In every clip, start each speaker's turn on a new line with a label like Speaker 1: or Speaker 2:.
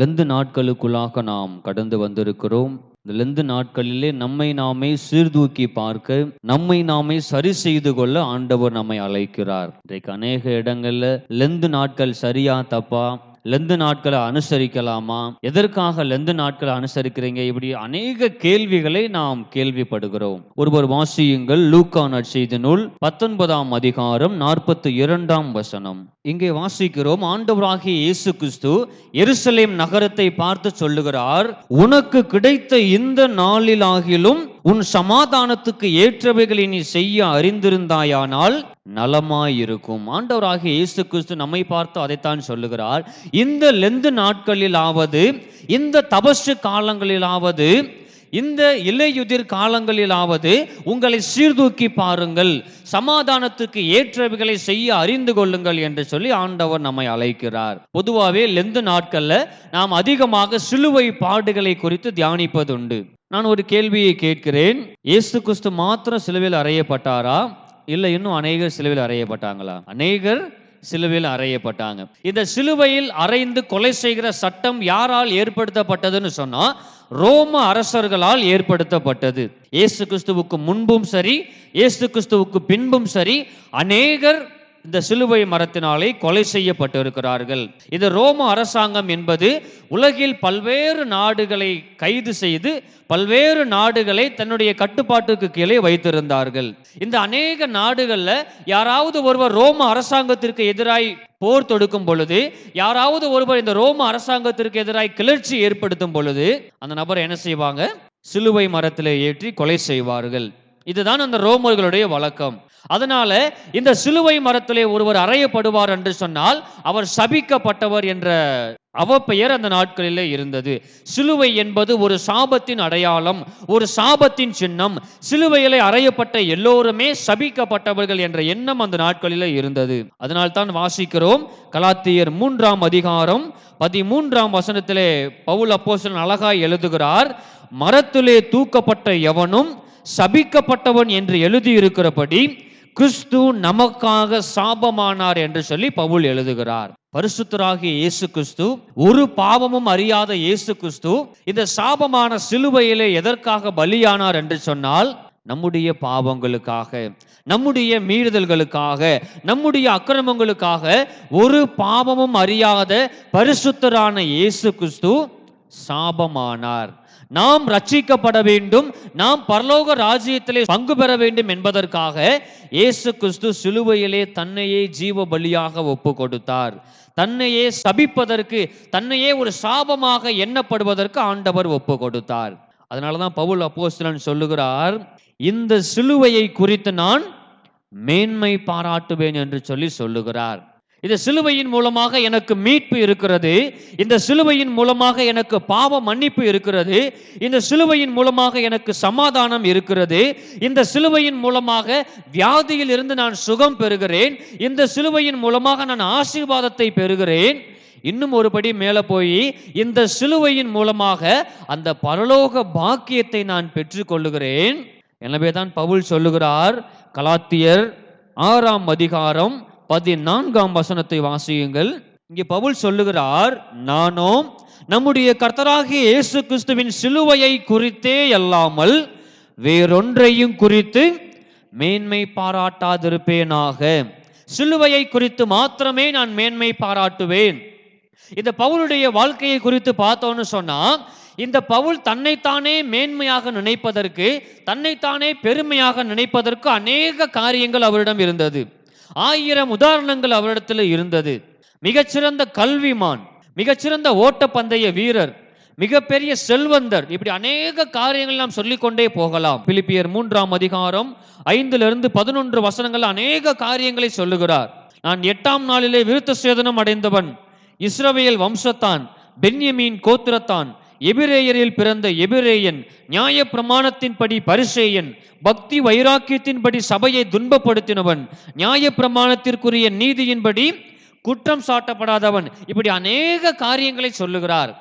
Speaker 1: Lent நாட்களுக்குள்ளாக நாம் கடந்து வந்திருக்கிறோம் இந்த லெந்து நாட்களிலே நம்மை நாமே சீர்தூக்கி பார்க்க நம்மை நாமே சரி செய்து கொள்ள ஆண்டவர் நம்மை அழைக்கிறார் இன்றைக்கு அநேக இடங்கள்ல லெந்து நாட்கள் சரியா தப்பா லெந்து நாட்களை அனுசரிக்கலாமா எதற்காக லெந்து நாட்களை அனுசரிக்கிறீங்க இப்படி அநேக கேள்விகளை நாம் கேள்விப்படுகிறோம் ஒருவர் வாசியுங்கள் லூக்கா செய்த நூல் பத்தொன்பதாம் அதிகாரம் நாற்பத்தி இரண்டாம் வசனம் இங்கே வாசிக்கிறோம் ஆண்டவராகிய இயேசு கிறிஸ்து எருசலேம் நகரத்தை பார்த்து சொல்லுகிறார் உனக்கு கிடைத்த இந்த நாளிலாகிலும் உன் சமாதானத்துக்கு ஏற்றவைகளை நீ செய்ய அறிந்திருந்தாயானால் நலமாயிருக்கும் ஆண்டவராகிய இயேசு கிறிஸ்து நம்மை பார்த்து அதைத்தான் சொல்லுகிறார் இந்த லெந்து நாட்களிலாவது இந்த தபசு காலங்களிலாவது இந்த இலையுதிர் காலங்களிலாவது உங்களை சீர்தூக்கி பாருங்கள் சமாதானத்துக்கு ஏற்றவைகளை செய்ய அறிந்து கொள்ளுங்கள் என்று சொல்லி ஆண்டவர் நம்மை அழைக்கிறார் பொதுவாகவே லெந்து நாட்கள்ல நாம் அதிகமாக சிலுவை பாடுகளை குறித்து தியானிப்பதுண்டு நான் ஒரு கேள்வியை கேட்கிறேன் இயேசு கிறிஸ்து மாத்திரம் சிலுவையில் அறையப்பட்டாரா இல்லை இன்னும் அநேகர் சிலுவையில் அறையப்பட்டாங்களா அநேகர் சிலுவையில் அறையப்பட்டாங்க இந்த சிலுவையில் அறைந்து கொலை செய்கிற சட்டம் யாரால் ஏற்படுத்தப்பட்டதுன்னு சொன்னா ரோம அரசர்களால் ஏற்படுத்தப்பட்டது இயேசு கிறிஸ்துவுக்கு முன்பும் சரி இயேசு கிறிஸ்துவுக்கு பின்பும் சரி அநேகர் இந்த சிலுவை மரத்தினாலே கொலை செய்யப்பட்டிருக்கிறார்கள் இது ரோம அரசாங்கம் என்பது உலகில் பல்வேறு நாடுகளை கைது செய்து பல்வேறு நாடுகளை தன்னுடைய கட்டுப்பாட்டுக்கு கீழே வைத்திருந்தார்கள் இந்த அநேக நாடுகளில் யாராவது ஒருவர் ரோம அரசாங்கத்திற்கு எதிராய் போர் தொடுக்கும் பொழுது யாராவது ஒருவர் இந்த ரோம அரசாங்கத்திற்கு எதிராய் கிளர்ச்சி ஏற்படுத்தும் பொழுது அந்த நபர் என்ன செய்வாங்க சிலுவை மரத்தில் ஏற்றி கொலை செய்வார்கள் இதுதான் அந்த ரோமர்களுடைய வழக்கம் அதனால இந்த சிலுவை மரத்திலே ஒருவர் அறையப்படுவார் என்று சொன்னால் அவர் சபிக்கப்பட்டவர் என்ற அவப்பெயர் அந்த நாட்களிலே இருந்தது சிலுவை என்பது ஒரு சாபத்தின் அடையாளம் ஒரு சாபத்தின் சின்னம் சிலுவையிலே அறையப்பட்ட எல்லோருமே சபிக்கப்பட்டவர்கள் என்ற எண்ணம் அந்த நாட்களிலே இருந்தது அதனால் தான் வாசிக்கிறோம் கலாத்தியர் மூன்றாம் அதிகாரம் பதிமூன்றாம் வசனத்திலே பவுல் அப்போசன் அழகாய் எழுதுகிறார் மரத்திலே தூக்கப்பட்ட எவனும் சபிக்கப்பட்டவன் என்று எழுதியிருக்கிறபடி கிறிஸ்து நமக்காக சாபமானார் என்று சொல்லி பவுல் எழுதுகிறார் பரிசுத்தராகிய இயேசு கிறிஸ்து ஒரு பாவமும் அறியாத இயேசு கிறிஸ்து இந்த சாபமான சிலுவையிலே எதற்காக பலியானார் என்று சொன்னால் நம்முடைய பாவங்களுக்காக நம்முடைய மீறுதல்களுக்காக நம்முடைய அக்கிரமங்களுக்காக ஒரு பாவமும் அறியாத பரிசுத்தரான இயேசு கிறிஸ்து சாபமானார் நாம் ரட்சிக்கப்பட வேண்டும் நாம் பரலோக ராஜ்யத்திலே பங்கு பெற வேண்டும் என்பதற்காக இயேசு கிறிஸ்து சிலுவையிலே தன்னையே ஜீவ பலியாக ஒப்பு கொடுத்தார் தன்னையே சபிப்பதற்கு தன்னையே ஒரு சாபமாக எண்ணப்படுவதற்கு ஆண்டவர் ஒப்பு கொடுத்தார் அதனாலதான் தான் பவுல் அப்போஸ்தலன் சொல்லுகிறார் இந்த சிலுவையை குறித்து நான் மேன்மை பாராட்டுவேன் என்று சொல்லி சொல்லுகிறார் இந்த சிலுவையின் மூலமாக எனக்கு மீட்பு இருக்கிறது இந்த சிலுவையின் மூலமாக எனக்கு பாவ மன்னிப்பு இருக்கிறது இந்த சிலுவையின் மூலமாக எனக்கு சமாதானம் இருக்கிறது இந்த சிலுவையின் மூலமாக வியாதியில் இருந்து நான் சுகம் பெறுகிறேன் இந்த சிலுவையின் மூலமாக நான் ஆசீர்வாதத்தை பெறுகிறேன் இன்னும் ஒருபடி மேலே போய் இந்த சிலுவையின் மூலமாக அந்த பரலோக பாக்கியத்தை நான் பெற்றுக்கொள்ளுகிறேன் எனவே தான் பவுல் சொல்லுகிறார் கலாத்தியர் ஆறாம் அதிகாரம் பதினான்காம் வசனத்தை வாசியுங்கள் இங்கே பவுல் சொல்லுகிறார் நானோ நம்முடைய கர்த்தராகிய இயேசு கிறிஸ்துவின் சிலுவையை குறித்தே அல்லாமல் வேறொன்றையும் குறித்து மேன்மை பாராட்டாதிருப்பேனாக சிலுவையை குறித்து மாத்திரமே நான் மேன்மை பாராட்டுவேன் இந்த பவுலுடைய வாழ்க்கையை குறித்து பார்த்தோன்னு சொன்னா இந்த பவுல் தன்னைத்தானே மேன்மையாக நினைப்பதற்கு தன்னைத்தானே பெருமையாக நினைப்பதற்கு அநேக காரியங்கள் அவரிடம் இருந்தது ஆயிரம் உதாரணங்கள் அவரிடத்தில் இருந்தது மிகச்சிறந்த கல்விமான் மிகச்சிறந்த ஓட்டப்பந்தய வீரர் மிகப்பெரிய செல்வந்தர் இப்படி அநேக காரியங்கள் நாம் சொல்லிக்கொண்டே போகலாம் பிலிப்பியர் மூன்றாம் அதிகாரம் ஐந்திலிருந்து பதினொன்று வசனங்கள் அநேக காரியங்களை சொல்லுகிறார் நான் எட்டாம் நாளிலே விருத்த சேதனம் அடைந்தவன் இஸ்ரவேல் வம்சத்தான் பென்யமீன் கோத்திரத்தான் எபிரேயரில் பிறந்த எபிரேயன் நியாய பிரமாணத்தின்படி பரிசேயன் பக்தி வைராக்கியத்தின்படி சபையை துன்பப்படுத்தினவன் நியாய பிரமாணத்திற்குரிய நீதியின்படி குற்றம் சாட்டப்படாதவன் இப்படி அநேக காரியங்களை சொல்லுகிறார்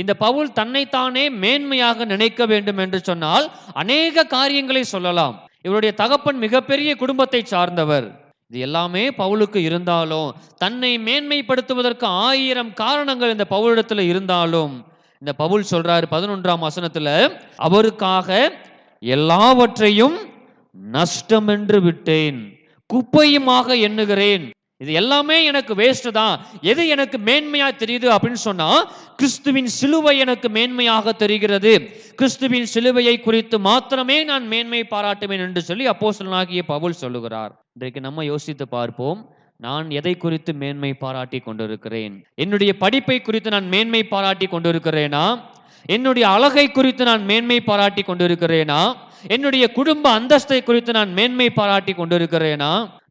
Speaker 1: இந்த பவுல் தன்னைத்தானே மேன்மையாக நினைக்க வேண்டும் என்று சொன்னால் அநேக காரியங்களை சொல்லலாம் இவருடைய தகப்பன் மிகப்பெரிய குடும்பத்தை சார்ந்தவர் இது எல்லாமே பவுலுக்கு இருந்தாலும் தன்னை மேன்மைப்படுத்துவதற்கு ஆயிரம் காரணங்கள் இந்த பவுலிடத்தில் இருந்தாலும் இந்த பவுல் சொல்றாரு பதினொன்றாம் வசனத்துல அவருக்காக எல்லாவற்றையும் நஷ்டம் என்று விட்டேன் குப்பையுமாக எண்ணுகிறேன் இது எல்லாமே எனக்கு வேஸ்ட் தான் எது எனக்கு மேன்மையா தெரியுது அப்படின்னு சொன்னா கிறிஸ்துவின் சிலுவை எனக்கு மேன்மையாக தெரிகிறது கிறிஸ்துவின் சிலுவையை குறித்து மாத்திரமே நான் மேன்மை பாராட்டுவேன் என்று சொல்லி அப்போ ஆகிய பவுல் சொல்லுகிறார் இன்றைக்கு நம்ம யோசித்து பார்ப்போம் நான் எதை குறித்து மேன்மை பாராட்டி கொண்டிருக்கிறேன் என்னுடைய படிப்பை குறித்து நான் மேன்மை பாராட்டி கொண்டிருக்கிறேனா என்னுடைய அழகை குறித்து நான் மேன்மை பாராட்டி கொண்டிருக்கிறேனா என்னுடைய குடும்ப அந்தஸ்தை குறித்து நான் மேன்மை பாராட்டி கொண்டிருக்கிறேனா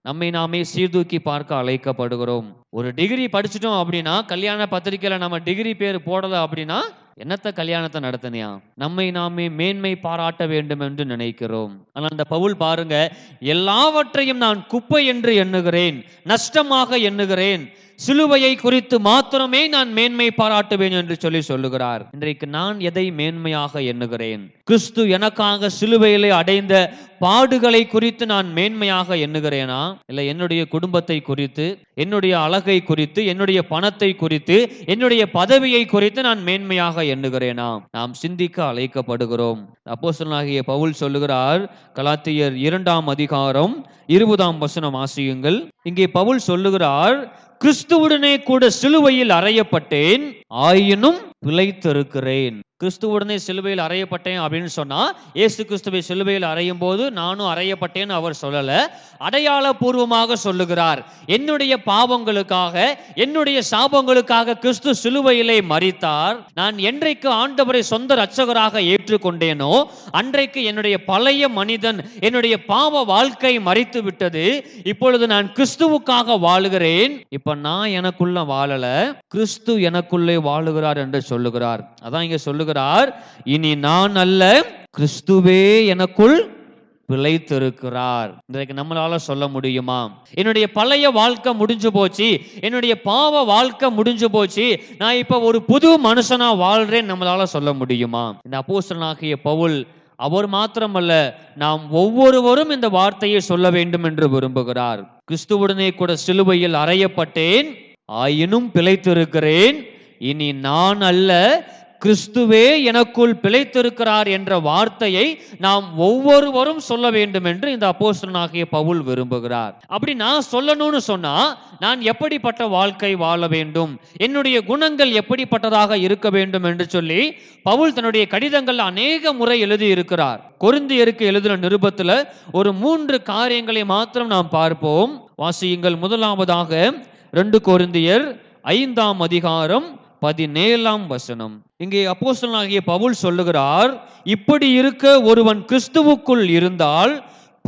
Speaker 1: நம்மை நாமே சீர்தூக்கி பார்க்க அழைக்கப்படுகிறோம் ஒரு டிகிரி படிச்சிட்டோம் அப்படின்னா கல்யாண பத்திரிகையில நம்ம டிகிரி பேர் போடலை அப்படின்னா என்னத்த கல்யாணத்தை நடத்தினியா நம்மை நாமே மேன்மை பாராட்ட வேண்டும் என்று நினைக்கிறோம் ஆனால் அந்த பவுல் பாருங்க எல்லாவற்றையும் நான் குப்பை என்று எண்ணுகிறேன் நஷ்டமாக எண்ணுகிறேன் சிலுவையை குறித்து மாத்திரமே நான் மேன்மை பாராட்டுவேன் என்று சொல்லி சொல்லுகிறார் இன்றைக்கு நான் எதை மேன்மையாக எண்ணுகிறேன் கிறிஸ்து எனக்காக சிலுவையிலே அடைந்த பாடுகளை குறித்து நான் மேன்மையாக எண்ணுகிறேனா இல்லை என்னுடைய குடும்பத்தை குறித்து என்னுடைய அழகை குறித்து என்னுடைய பணத்தை குறித்து என்னுடைய பதவியை குறித்து நான் மேன்மையாக எண்ணுகிறேனா நாம் சிந்திக்க அழைக்கப்படுகிறோம் அப்போசனாகிய பவுல் சொல்லுகிறார் கலாத்தியர் இரண்டாம் அதிகாரம் இருபதாம் வசனம் ஆசியுங்கள் இங்கே பவுல் சொல்லுகிறார் கிறிஸ்துவுடனே கூட சிலுவையில் அறையப்பட்டேன் ஆயினும் பிழைத்திருக்கிறேன் கிறிஸ்துவுடனே சிலுவையில் அறையப்பட்டேன் அப்படின்னு சொன்னா ஏசு கிறிஸ்துவை சிலுவையில் அறையும் போது நானும் அறையப்பட்டேன் அவர் சொல்லல அடையாள பூர்வமாக சொல்லுகிறார் என்னுடைய பாவங்களுக்காக என்னுடைய சாபங்களுக்காக கிறிஸ்து சிலுவையிலே மறித்தார் நான் என்றைக்கு ஆண்டவரை சொந்த ரட்சகராக ஏற்றுக்கொண்டேனோ அன்றைக்கு என்னுடைய பழைய மனிதன் என்னுடைய பாவ வாழ்க்கை மறித்து விட்டது இப்பொழுது நான் கிறிஸ்துவுக்காக வாழுகிறேன் இப்ப நான் எனக்குள்ள வாழல கிறிஸ்து எனக்குள்ளே வாழுகிறார் என்று சொல்லுகிறார் அதான் இங்க சொல்லுகிறார் இனி நான் அல்ல கிறிஸ்துவே எனக்குள் பிழைத்திருக்கிறார் இன்றைக்கு நம்மளால சொல்ல முடியுமா என்னுடைய பழைய வாழ்க்கை முடிஞ்சு போச்சு என்னுடைய பாவ வாழ்க்கை முடிஞ்சு போச்சு நான் இப்ப ஒரு புது மனுஷனா வாழ்றேன் நம்மளால சொல்ல முடியுமா இந்த அப்போசனாகிய பவுல் அவர் மாத்திரமல்ல நாம் ஒவ்வொருவரும் இந்த வார்த்தையை சொல்ல வேண்டும் என்று விரும்புகிறார் கிறிஸ்துவுடனே கூட சிலுவையில் அறையப்பட்டேன் ஆயினும் பிழைத்திருக்கிறேன் இனி நான் அல்ல கிறிஸ்துவே எனக்குள் பிழைத்திருக்கிறார் என்ற வார்த்தையை நாம் ஒவ்வொருவரும் சொல்ல வேண்டும் என்று இந்த அப்போஸ்தனாகிய பவுல் விரும்புகிறார் அப்படி நான் சொல்லணும்னு சொன்னா நான் எப்படிப்பட்ட வாழ்க்கை வாழ வேண்டும் என்னுடைய குணங்கள் எப்படிப்பட்டதாக இருக்க வேண்டும் என்று சொல்லி பவுல் தன்னுடைய கடிதங்கள் அநேக முறை எழுதி இருக்கிறார் கொருந்தியருக்கு எழுதின நிருபத்துல ஒரு மூன்று காரியங்களை மாத்திரம் நாம் பார்ப்போம் வாசியுங்கள் முதலாவதாக ரெண்டு கொருந்தியர் ஐந்தாம் அதிகாரம் பதினேழாம் வசனம் இங்கே அப்போசனாகிய பவுல் சொல்லுகிறார் இப்படி இருக்க ஒருவன் கிறிஸ்துவுக்குள் இருந்தால்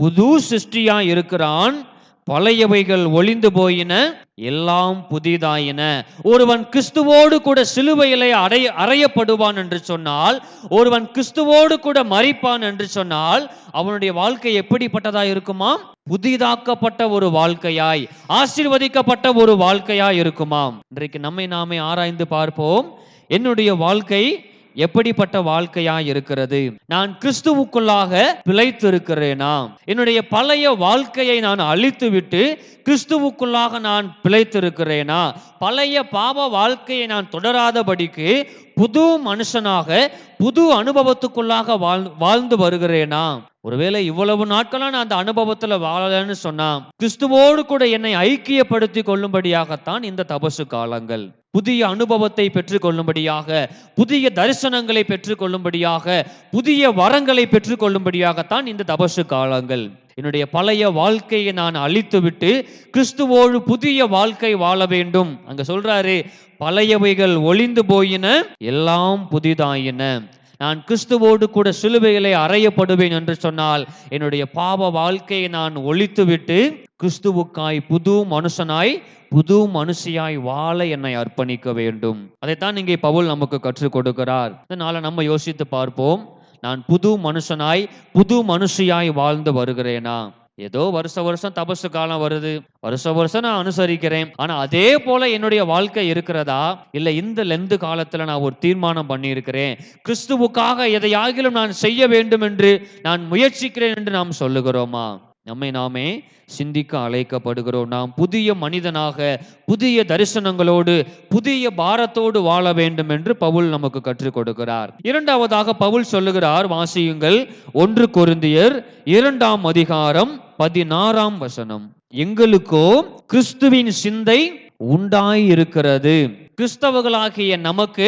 Speaker 1: புது சிருஷ்டியா இருக்கிறான் பழையவைகள் ஒளிந்து போயின எல்லாம் புதிதாயின ஒருவன் கிறிஸ்துவோடு கூட சிலுவையிலே அடைய அறையப்படுவான் என்று சொன்னால் ஒருவன் கிறிஸ்துவோடு கூட மறிப்பான் என்று சொன்னால் அவனுடைய வாழ்க்கை எப்படிப்பட்டதா இருக்குமாம் புதிதாக்கப்பட்ட ஒரு வாழ்க்கையாய் ஆசீர்வதிக்கப்பட்ட ஒரு வாழ்க்கையாய் இருக்குமாம் இன்றைக்கு நம்மை நாமே ஆராய்ந்து பார்ப்போம் என்னுடைய வாழ்க்கை எப்படிப்பட்ட வாழ்க்கையா இருக்கிறது நான் கிறிஸ்துவுக்குள்ளாக பிழைத்திருக்கிறேனா என்னுடைய பழைய வாழ்க்கையை நான் அழித்து விட்டு கிறிஸ்துவுக்குள்ளாக நான் பிழைத்திருக்கிறேனா பழைய பாவ வாழ்க்கையை நான் தொடராதபடிக்கு புது மனுஷனாக புது அனுபவத்துக்குள்ளாக வாழ்ந்து வருகிறேனா ஒருவேளை இவ்வளவு நாட்களா நான் அந்த அனுபவத்துல வாழலன்னு சொன்னான் கிறிஸ்துவோடு கூட என்னை ஐக்கியப்படுத்தி கொள்ளும்படியாகத்தான் இந்த தபசு காலங்கள் புதிய அனுபவத்தை பெற்றுக்கொள்ளும்படியாக புதிய தரிசனங்களை பெற்றுக்கொள்ளும்படியாக புதிய வரங்களை பெற்றுக்கொள்ளும்படியாகத்தான் இந்த தபசு காலங்கள் என்னுடைய பழைய வாழ்க்கையை நான் அழித்துவிட்டு கிறிஸ்துவோடு புதிய வாழ்க்கை வாழ வேண்டும் அங்க சொல்றாரு பழையவைகள் ஒளிந்து போயின எல்லாம் புதிதாயின நான் கிறிஸ்துவோடு கூட சிலுவைகளை அறையப்படுவேன் என்று சொன்னால் என்னுடைய பாவ வாழ்க்கையை நான் ஒழித்துவிட்டு கிறிஸ்துவுக்காய் புது மனுஷனாய் புது மனுஷியாய் வாழ என்னை அர்ப்பணிக்க வேண்டும் அதைத்தான் இங்கே பவுல் நமக்கு கற்றுக் கொடுக்கிறார் இதனால நம்ம யோசித்து பார்ப்போம் நான் புது மனுஷனாய் புது மனுஷியாய் வாழ்ந்து வருகிறேனா ஏதோ வருஷ வருஷம் தபசு காலம் வருது வருஷ வருஷம் நான் அனுசரிக்கிறேன் ஆனா அதே போல என்னுடைய வாழ்க்கை இருக்கிறதா இல்ல இந்த லெந்து காலத்துல நான் ஒரு தீர்மானம் பண்ணியிருக்கிறேன் கிறிஸ்துவுக்காக எதையாகிலும் நான் செய்ய வேண்டும் என்று நான் முயற்சிக்கிறேன் என்று நாம் சொல்லுகிறோமா நம்மை நாமே சிந்திக்க அழைக்கப்படுகிறோம் நாம் புதிய மனிதனாக புதிய தரிசனங்களோடு புதிய பாரத்தோடு வாழ வேண்டும் என்று பவுல் நமக்கு கற்றுக் கொடுக்கிறார் இரண்டாவதாக பவுல் சொல்லுகிறார் வாசியுங்கள் ஒன்று குருந்தியர் இரண்டாம் அதிகாரம் பதினாறாம் வசனம் எங்களுக்கோ கிறிஸ்துவின் சிந்தை உண்டாயிருக்கிறது கிறிஸ்தவர்களாகிய நமக்கு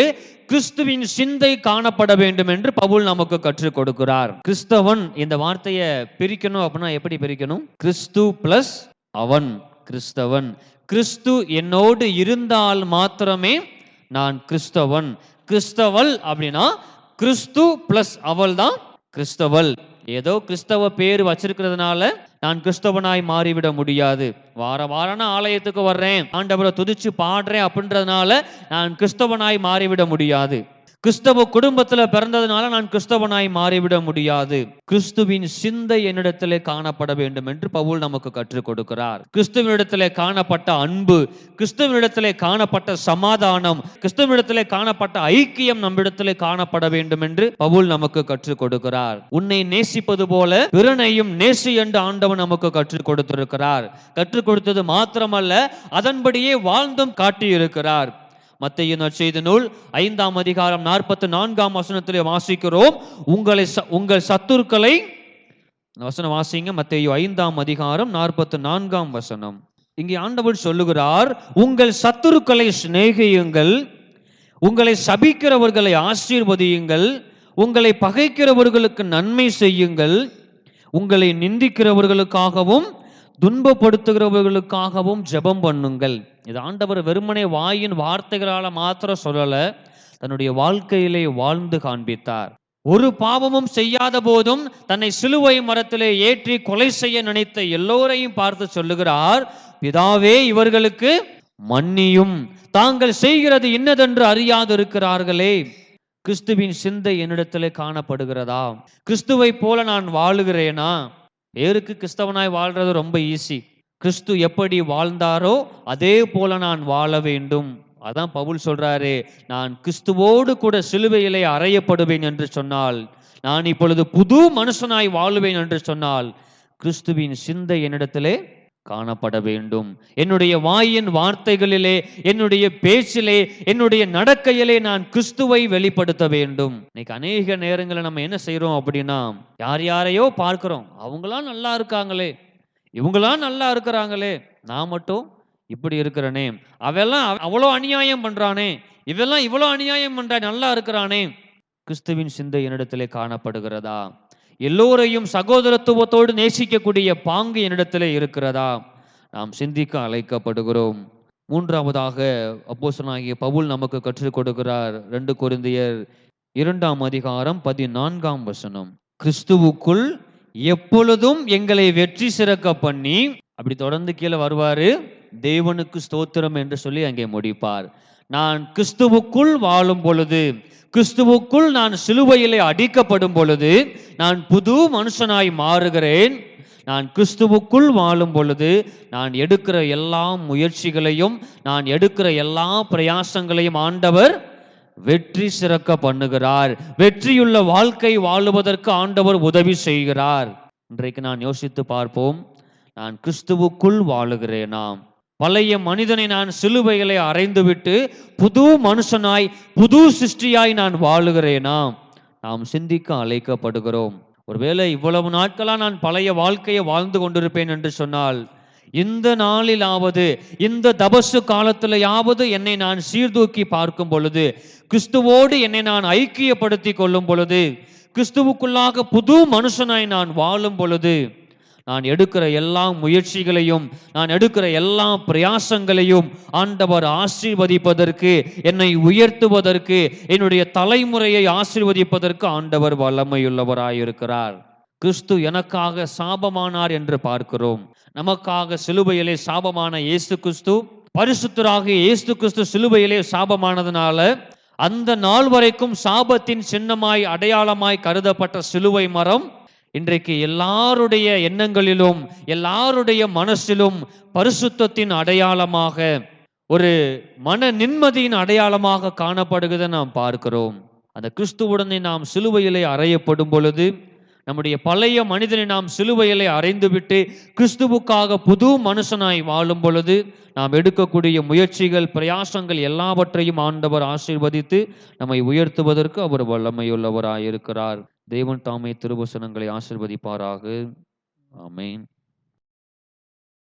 Speaker 1: கிறிஸ்துவின் சிந்தை காணப்பட வேண்டும் என்று பவுல் நமக்கு கற்றுக் கொடுக்கிறார் கிறிஸ்தவன் இந்த வார்த்தையை பிரிக்கணும் அப்படின்னா எப்படி பிரிக்கணும் கிறிஸ்து பிளஸ் அவன் கிறிஸ்தவன் கிறிஸ்து என்னோடு இருந்தால் மாத்திரமே நான் கிறிஸ்தவன் கிறிஸ்தவள் அப்படின்னா கிறிஸ்து பிளஸ் அவள் தான் கிறிஸ்தவள் ஏதோ கிறிஸ்தவ பேர் வச்சிருக்கிறதுனால நான் கிறிஸ்தவனாய் மாறிவிட முடியாது வார வாரன ஆலயத்துக்கு வர்றேன் ஆண்டவரை துதிச்சு பாடுறேன் அப்படின்றதுனால நான் கிறிஸ்தவனாய் மாறிவிட முடியாது கிறிஸ்தவ குடும்பத்துல பிறந்ததுனால நான் கிறிஸ்தவனாய் மாறிவிட முடியாது கிறிஸ்துவின் சிந்தை என்னிடத்திலே காணப்பட வேண்டும் என்று பவுல் நமக்கு கற்றுக் கொடுக்கிறார் கிறிஸ்துவனிடத்திலே காணப்பட்ட அன்பு கிறிஸ்துவனிடத்திலே காணப்பட்ட சமாதானம் கிறிஸ்துவனிடத்திலே காணப்பட்ட ஐக்கியம் நம்மிடத்திலே காணப்பட வேண்டும் என்று பவுல் நமக்கு கற்றுக் கொடுக்கிறார் உன்னை நேசிப்பது போல பிறனையும் நேசி என்று ஆண்டவன் நமக்கு கற்றுக் கொடுத்திருக்கிறார் கற்றுக் கொடுத்தது மாத்திரமல்ல அதன்படியே வாழ்ந்தும் காட்டியிருக்கிறார் மத்திய செய்த நூல் ஐந்தாம் அதிகாரம் நாற்பத்தி நான்காம் வசனத்திலே வாசிக்கிறோம் உங்களை உங்கள் சத்துருக்களை வசனம் வாசிங்க மத்திய ஐந்தாம் அதிகாரம் நாற்பத்தி நான்காம் வசனம் இங்கே ஆண்டவர் சொல்லுகிறார் உங்கள் சத்துருக்களை சிநேகியுங்கள் உங்களை சபிக்கிறவர்களை ஆசீர்வதியுங்கள் உங்களை பகைக்கிறவர்களுக்கு நன்மை செய்யுங்கள் உங்களை நிந்திக்கிறவர்களுக்காகவும் துன்பப்படுத்துகிறவர்களுக்காகவும் ஜெபம் பண்ணுங்கள் இது ஆண்டவர் வெறுமனே வாயின் வார்த்தைகளால் மாத்திரம் சொல்லலை தன்னுடைய வாழ்க்கையிலே வாழ்ந்து காண்பித்தார் ஒரு பாவமும் செய்யாத போதும் தன்னை சிலுவை மரத்திலே ஏற்றி கொலை செய்ய நினைத்த எல்லோரையும் பார்த்து சொல்லுகிறார் பிதாவே இவர்களுக்கு மன்னியும் தாங்கள் செய்கிறது இன்னதென்று அறியாது இருக்கிறார்களே கிறிஸ்துவின் சிந்தை என்னிடத்திலே காணப்படுகிறதா கிறிஸ்துவை போல நான் வாழுகிறேனா பேருக்கு கிறிஸ்தவனாய் வாழ்றது ரொம்ப ஈஸி கிறிஸ்து எப்படி வாழ்ந்தாரோ அதே போல நான் வாழ வேண்டும் அதான் பவுல் சொல்றாரு நான் கிறிஸ்துவோடு கூட சிலுவையிலே அறையப்படுவேன் என்று சொன்னால் நான் இப்பொழுது புது மனுஷனாய் வாழுவேன் என்று சொன்னால் கிறிஸ்துவின் சிந்தை என்னிடத்திலே காணப்பட வேண்டும் என்னுடைய வாயின் வார்த்தைகளிலே என்னுடைய பேச்சிலே என்னுடைய நடக்கையிலே நான் கிறிஸ்துவை வெளிப்படுத்த வேண்டும் இன்னைக்கு அநேக நேரங்களில் நம்ம என்ன செய்யறோம் அப்படின்னா யார் யாரையோ பார்க்கிறோம் அவங்களாம் நல்லா இருக்காங்களே இவங்களாம் நல்லா இருக்கிறாங்களே நான் மட்டும் இப்படி இருக்கிறனே அவெல்லாம் அவ்வளோ அநியாயம் பண்றானே இவெல்லாம் இவ்வளோ அநியாயம் பண்ற நல்லா இருக்கிறானே கிறிஸ்துவின் சிந்தை என்னிடத்திலே காணப்படுகிறதா எல்லோரையும் சகோதரத்துவத்தோடு நேசிக்கக்கூடிய பாங்கு என்னிடத்திலே இருக்கிறதா நாம் சிந்திக்க அழைக்கப்படுகிறோம் மூன்றாவதாக அப்போசனாகிய பவுல் நமக்கு கற்றுக் கொடுக்கிறார் ரெண்டு குருந்தியர் இரண்டாம் அதிகாரம் பதினான்காம் வசனம் கிறிஸ்துவுக்குள் எப்பொழுதும் எங்களை வெற்றி சிறக்க பண்ணி அப்படி தொடர்ந்து கீழே வருவாரு தேவனுக்கு ஸ்தோத்திரம் என்று சொல்லி அங்கே முடிப்பார் நான் கிறிஸ்துவுக்குள் வாழும் பொழுது கிறிஸ்துவுக்குள் நான் சிலுவையிலே அடிக்கப்படும் பொழுது நான் புது மனுஷனாய் மாறுகிறேன் நான் கிறிஸ்துவுக்குள் வாழும் பொழுது நான் எடுக்கிற எல்லா முயற்சிகளையும் நான் எடுக்கிற எல்லா பிரயாசங்களையும் ஆண்டவர் வெற்றி சிறக்க பண்ணுகிறார் வெற்றியுள்ள வாழ்க்கை வாழுவதற்கு ஆண்டவர் உதவி செய்கிறார் இன்றைக்கு நான் யோசித்து பார்ப்போம் நான் கிறிஸ்துவுக்குள் வாழுகிறேனாம் பழைய மனிதனை நான் சிலுவைகளை அறைந்துவிட்டு புது மனுஷனாய் புது சிருஷ்டியாய் நான் வாழுகிறேனா நாம் சிந்திக்க அழைக்கப்படுகிறோம் ஒருவேளை இவ்வளவு நாட்களாக நான் பழைய வாழ்க்கையை வாழ்ந்து கொண்டிருப்பேன் என்று சொன்னால் இந்த நாளிலாவது இந்த தபசு காலத்திலையாவது என்னை நான் சீர்தூக்கி பார்க்கும் பொழுது கிறிஸ்துவோடு என்னை நான் ஐக்கியப்படுத்தி கொள்ளும் பொழுது கிறிஸ்துவுக்குள்ளாக புது மனுஷனாய் நான் வாழும் பொழுது நான் எடுக்கிற எல்லா முயற்சிகளையும் நான் எடுக்கிற எல்லா பிரயாசங்களையும் ஆண்டவர் ஆசீர்வதிப்பதற்கு என்னை உயர்த்துவதற்கு என்னுடைய தலைமுறையை ஆசீர்வதிப்பதற்கு ஆண்டவர் வல்லமையுள்ளவராயிருக்கிறார் கிறிஸ்து எனக்காக சாபமானார் என்று பார்க்கிறோம் நமக்காக சிலுவையிலே சாபமான இயேசு கிறிஸ்து பரிசுத்தராக இயேசு கிறிஸ்து சிலுவையிலே சாபமானதுனால அந்த நாள் வரைக்கும் சாபத்தின் சின்னமாய் அடையாளமாய் கருதப்பட்ட சிலுவை மரம் இன்றைக்கு எல்லாருடைய எண்ணங்களிலும் எல்லாருடைய மனசிலும் பரிசுத்தத்தின் அடையாளமாக ஒரு மன நிம்மதியின் அடையாளமாக காணப்படுகிறத நாம் பார்க்கிறோம் அந்த கிறிஸ்துவுடனே நாம் சிலுவையிலே அறையப்படும் பொழுது நம்முடைய பழைய மனிதனை நாம் சிலுவையிலே அறைந்துவிட்டு கிறிஸ்துவுக்காக புது மனுஷனாய் வாழும் பொழுது நாம் எடுக்கக்கூடிய முயற்சிகள் பிரயாசங்கள் எல்லாவற்றையும் ஆண்டவர் ஆசீர்வதித்து நம்மை உயர்த்துவதற்கு அவர் வல்லமையுள்ளவராயிருக்கிறார் தேவன் தாமே திருவசனங்களை ஆசிர்வதிப்பாராக ஆமேன்